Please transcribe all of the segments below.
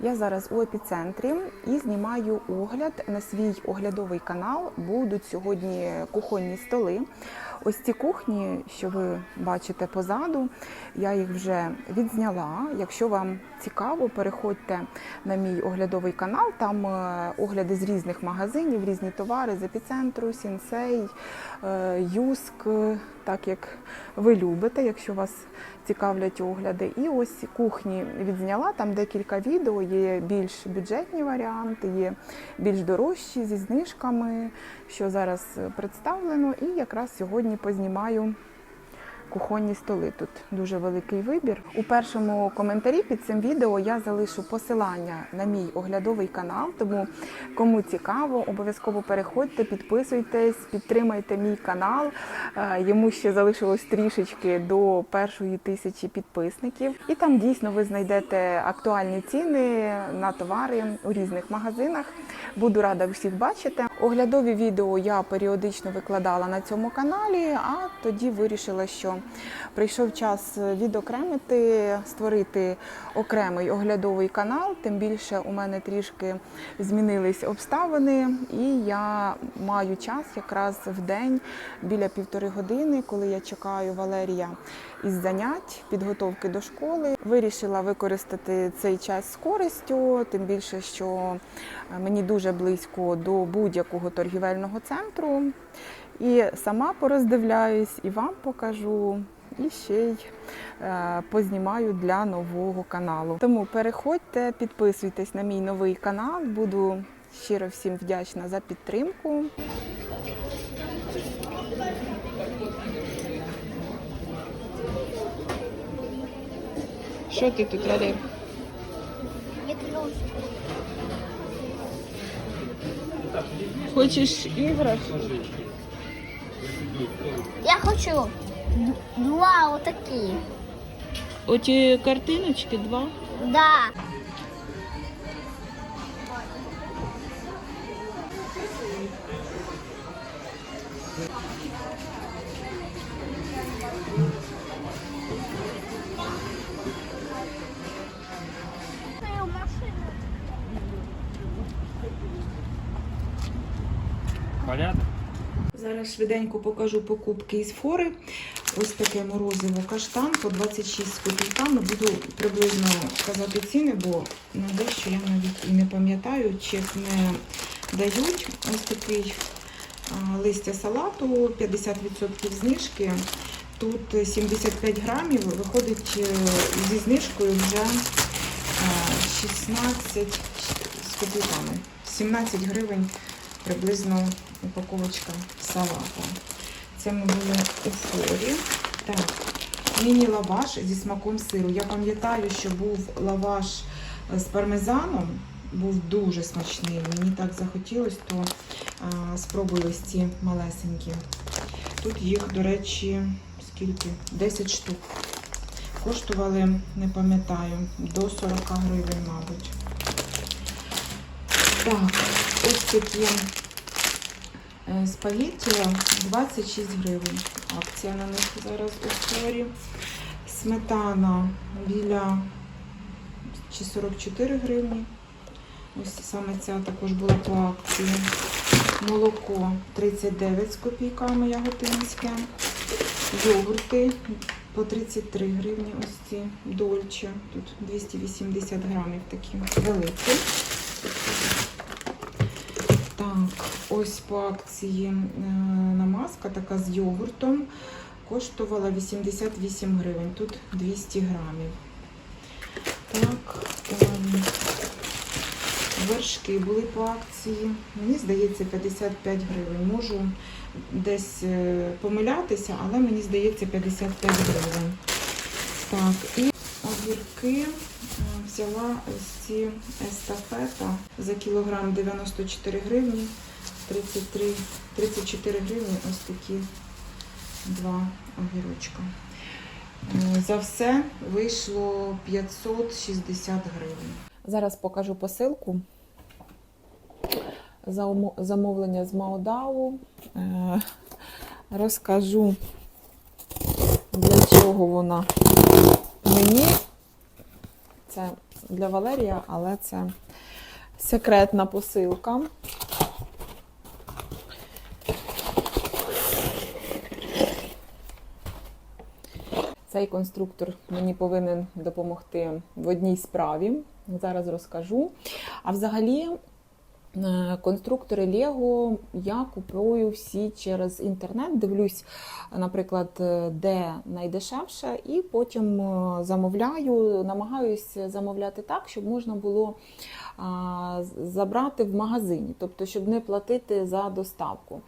Я зараз у епіцентрі і знімаю огляд на свій оглядовий канал. Будуть сьогодні кухонні столи. Ось ці кухні, що ви бачите позаду, я їх вже відзняла. Якщо вам цікаво, переходьте на мій оглядовий канал. Там е, огляди з різних магазинів, різні товари з епіцентру, сінсей, е, юск, так як ви любите, якщо вас цікавлять огляди. І ось кухні відзняла. Там декілька відео. Є більш бюджетні варіанти, є більш дорожчі зі знижками, що зараз представлено. І якраз сьогодні познімаю. Кухонні столи тут дуже великий вибір. У першому коментарі під цим відео я залишу посилання на мій оглядовий канал. Тому кому цікаво, обов'язково переходьте, підписуйтесь, підтримайте мій канал. Е, Йому ще залишилось трішечки до першої тисячі підписників. І там дійсно ви знайдете актуальні ціни на товари у різних магазинах. Буду рада всіх бачити. Оглядові відео я періодично викладала на цьому каналі, а тоді вирішила, що прийшов час відокремити, створити окремий оглядовий канал. Тим більше у мене трішки змінились обставини, і я маю час якраз в день біля півтори години, коли я чекаю Валерія із занять, підготовки до школи. Вирішила використати цей час з користю, тим більше, що мені дуже близько до будь-якого торгівельного центру. І сама пороздивляюсь, і вам покажу, і ще й е, познімаю для нового каналу. Тому переходьте, підписуйтесь на мій новий канал. Буду щиро всім вдячна за підтримку. Що ти тут, Валер? Хочеш іграшки? Я хочу два отакі. Оті картиночки два. Да. Зараз швиденько покажу покупки із фори. Ось таке морозиво каштан по 26 з копійками. Буду приблизно казати ціни, бо на дещо я навіть і не пам'ятаю, чек не дають. Ось такий листя салату, 50% знижки. Тут 75 грамів, виходить е, зі знижкою вже 16 з копійками. 17 гривень приблизно упаковочка салату. Це ми були у форі. Так, міні-лаваш зі смаком сиру. Я пам'ятаю, що був лаваш з пармезаном, був дуже смачний. Мені так захотілося, то а, спробую ці малесенькі. Тут їх, до речі, скільки? 10 штук. Коштували, не пам'ятаю, до 40 гривень, мабуть. Так, ось такі спагетті 26 гривень. Акція на них зараз у форі. Сметана біля чи 44 гривні. Ось саме ця також була по акції. Молоко 39 з копійками яготинське. Йогурти по 33 гривні. Ось ці дольче. Тут 280 грамів такі великі. Ось по акції е, намазка така з йогуртом. Коштувала 88 гривень, тут 200 грамів. Так, ем, вершки були по акції. Мені здається, 55 гривень. Можу десь е, помилятися, але мені здається 55 гривень. Так, і огірки взяла ось ці естафета за кілограм 94 гривні, 33, 34 гривні ось такі два огірочка. Е, За все вийшло 560 гривень. Зараз покажу посилку. Заумо- Замовлення з Маодау. Е, Розкажу, для чого вона мені. Це для Валерія, але це секретна посилка. Цей конструктор мені повинен допомогти в одній справі. Зараз розкажу. А взагалі, конструктори Лего я купую всі через інтернет. Дивлюсь, наприклад, е, де найдешевше, і потім е, замовляю, намагаюся замовляти так, щоб можна було забрати в магазині, тобто, щоб не платити за доставку.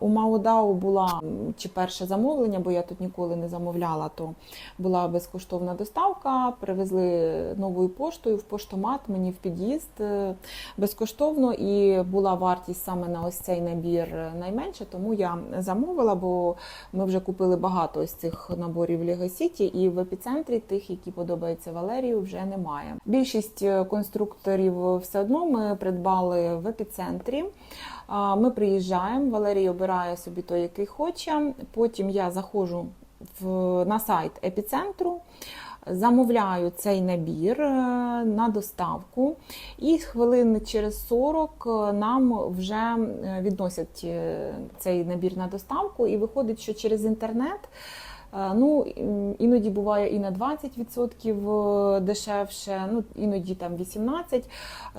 У Маудау була чи перше замовлення, бо я тут ніколи не замовляла, то була безкоштовна доставка. Привезли новою поштою в поштомат мені в під'їзд е, безкоштовно, і була вартість саме на ось цей набір найменше, тому я замовила, бо ми вже купили багато ось цих наборів Lego City, і в епіцентрі тих, які подобаються Валерію, вже немає. Більшість е, конструкторів все одно ми придбали в епіцентрі. Ми приїжджаємо, Валерій обирає собі той, який хоче. Потім я заходжу в, на сайт епіцентру. Замовляю цей набір е, на доставку, і хвилин через 40 нам вже е, відносять е, цей набір на доставку, і виходить, що через інтернет. Е, Ну, іноді буває і на 20% дешевше, ну іноді там 18%.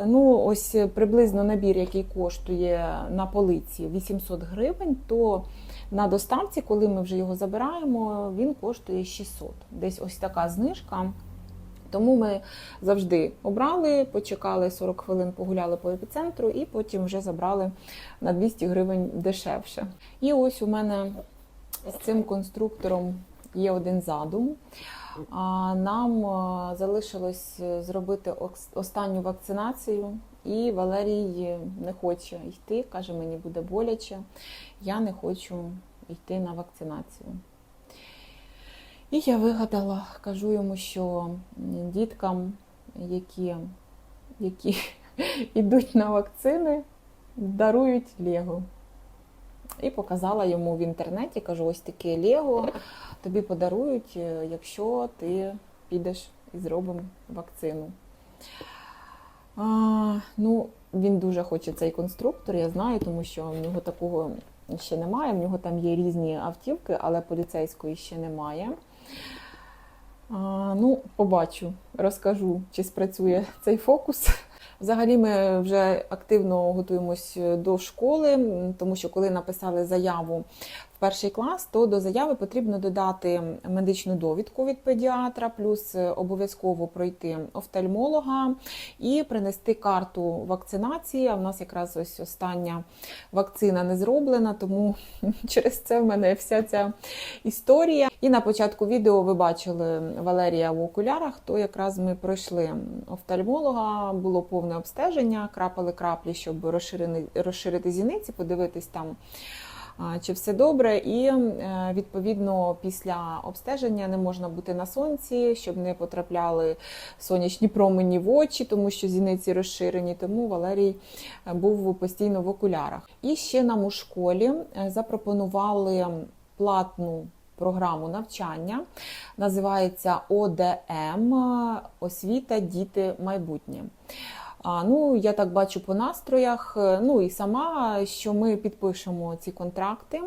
Ну, ось приблизно набір, який коштує на полиці 800 гривень, то на доставці, коли ми вже його забираємо, він коштує 600. Десь ось така знижка. Тому ми завжди обрали, почекали 40 хвилин, погуляли по епіцентру і потім вже забрали на 200 гривень дешевше. І ось у мене з цим конструктором є один задум. Нам е, залишилось зробити останню вакцинацію, і Валерій не хоче йти, каже, мені буде боляче. Я не хочу йти на вакцинацію. І я вигадала, кажу йому, що діткам, які, які йдуть на вакцини, дарують Лего. І показала йому в інтернеті, кажу, ось таке Лего тобі подарують, е, якщо ти підеш і зробимо вакцину. А, ну, він дуже хоче цей конструктор, я знаю, тому що в нього такого ще немає. В нього там є різні автівки, але поліцейської ще немає. А, ну, побачу, розкажу, чи спрацює цей фокус. Взагалі, ми вже активно готуємось до школи, тому що коли написали заяву перший клас, то до заяви потрібно додати медичну довідку від педіатра, плюс е, обов'язково пройти офтальмолога і принести карту вакцинації. А в нас якраз ось остання вакцина не зроблена, тому через це в мене вся ця історія. І на початку відео ви бачили Валерія в окулярах, то якраз ми пройшли офтальмолога, було повне обстеження, крапали краплі, щоб розширити, розширити зіниці, подивитись там. Чи все добре, і е, відповідно після обстеження не можна бути на сонці, щоб не потрапляли сонячні промені в очі, тому що зіниці розширені. Тому Валерій е, був постійно в окулярах. І ще нам у школі е, запропонували платну програму навчання. Називається ОДМ Освіта, діти, майбутнє. А, ну, я так бачу по настроях. е, Ну і сама, що ми підпишемо ці контракти.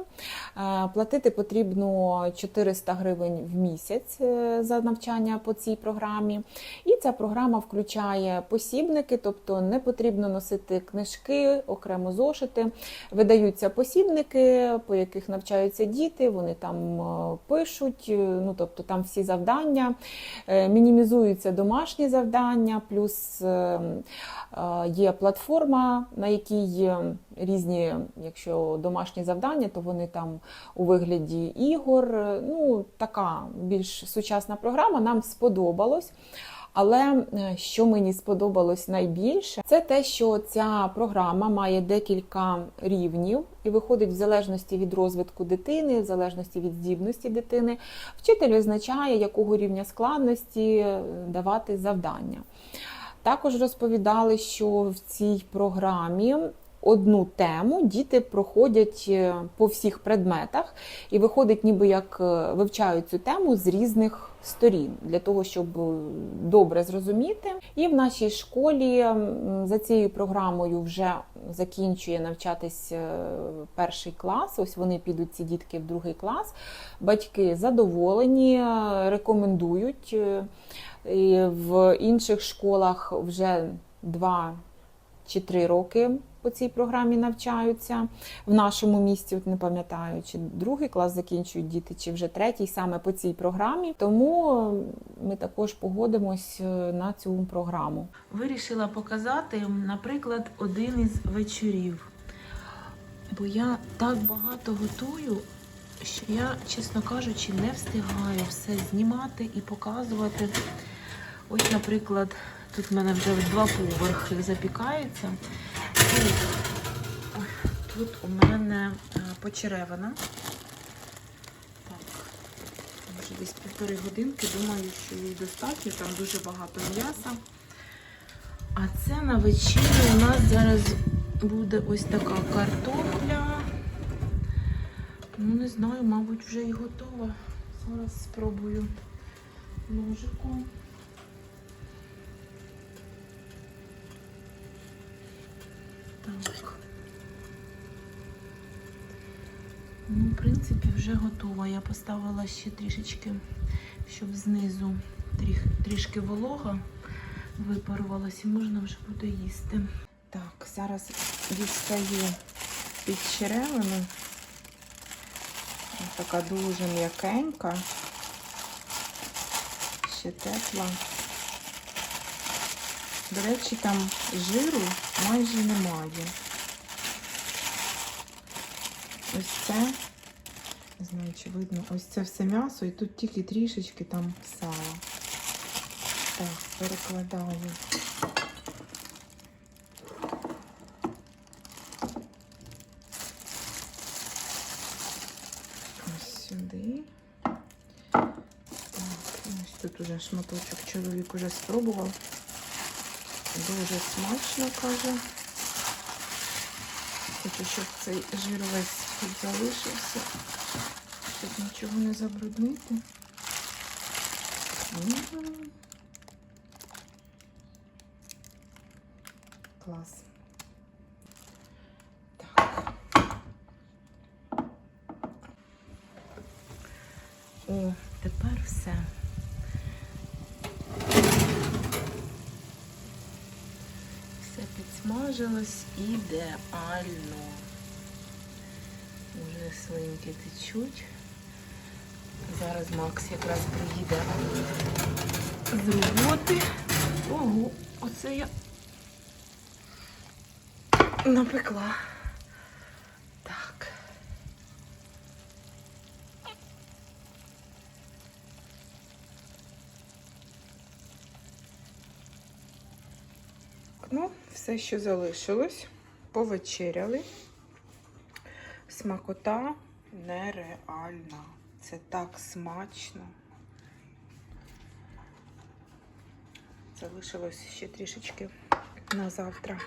Е, Платити потрібно 400 гривень в місяць е, за навчання по цій програмі. І ця програма включає посібники, тобто не потрібно носити книжки, окремо зошити. Видаються посібники, по яких навчаються діти, вони там пишуть, ну тобто там всі завдання, мінімізуються домашні завдання, плюс е, е, є платформа, на якій різні, якщо домашні завдання, то вони там у вигляді ігор. Е, Ну, така більш сучасна програма. Нам сподобалось. Але е, що мені сподобалось найбільше, це те, що ця програма має декілька рівнів і виходить в залежності від розвитку дитини, в залежності від здібності дитини. Вчитель визначає, якого рівня складності е, давати завдання. Також розповідали, що в цій програмі одну тему діти проходять е, по всіх предметах, і виходить, ніби як е, вивчають цю тему з різних сторін для того, щоб е, добре зрозуміти. І в нашій школі за цією програмою вже закінчує навчатись перший клас. Ось вони підуть ці дітки в другий клас. Батьки задоволені, рекомендують. І в інших школах вже два чи три роки по цій програмі навчаються. В нашому місті, не пам'ятаю, чи другий клас закінчують діти, чи вже третій саме по цій програмі. Тому ми також погодимось е, на цю програму. Вирішила показати, наприклад, один із вечорів. Бо я так багато готую, що я, чесно кажучи, не встигаю все знімати і показувати. Ось, наприклад, тут в мене вже два поверхи запікаються. Тут у мене е, почеревина. Може десь півтори годинки. Думаю, що їй достатньо, там дуже багато м'яса. А це на вечерю у нас зараз буде ось така картопля. Ну, не знаю, мабуть, вже і готова. Зараз спробую ножиком. Ну, в принципі, вже готова. Я поставила ще трішечки, щоб знизу трішки волога випарувалася і можна вже буде їсти. Так, зараз дістаю під черевину. Така дуже м'якенька, ще тепла. До речі, там жиру майже немає. Ось це, не знаю, чи видно, ось це все м'ясо і тут тільки трішечки там сала. Так, перекладаю. Ось сюди. Так, ось тут уже шматочок чоловік уже спробував. Дуже смачно каже. Хочу, щоб цей жир весь тут залишився, щоб нічого не забруднити. Клас. Так. О, тепер все. Все підсмажилось ідеально. Уже слинки течуть. Зараз Макс якраз приїде з роботи. Ого, оце я напекла. Так. Ну, все, що залишилось, повечеряли. Смакота нереальна. Це так смачно. Залишилось ще трішечки на завтра.